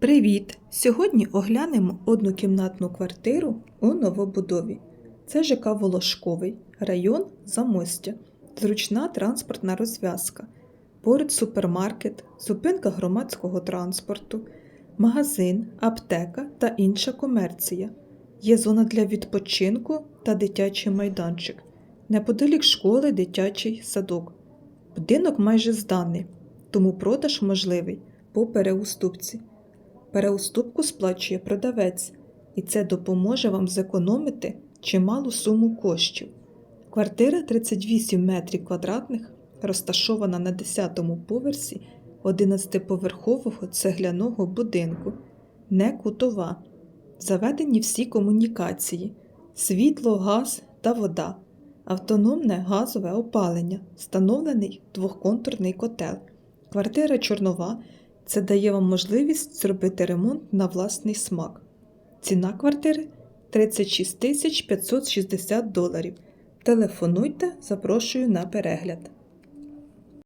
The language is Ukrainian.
Привіт! Сьогодні оглянемо однокімнатну квартиру у новобудові. Це ЖК Волошковий, район Замостя, зручна транспортна розв'язка. Поруч супермаркет, зупинка громадського транспорту, магазин, аптека та інша комерція. Є зона для відпочинку та дитячий майданчик. Неподалік школи дитячий садок. Будинок майже зданий, тому продаж можливий по переуступці. Переуступку сплачує продавець, і це допоможе вам зекономити чималу суму коштів. Квартира 38 метрів квадратних розташована на 10-му поверсі 11-поверхового цегляного будинку, не кутова. Заведені всі комунікації: світло, газ та вода, автономне газове опалення, встановлений двохконтурний котел. Квартира чорнова. Це дає вам можливість зробити ремонт на власний смак. Ціна квартири 36 560 доларів. Телефонуйте, запрошую на перегляд.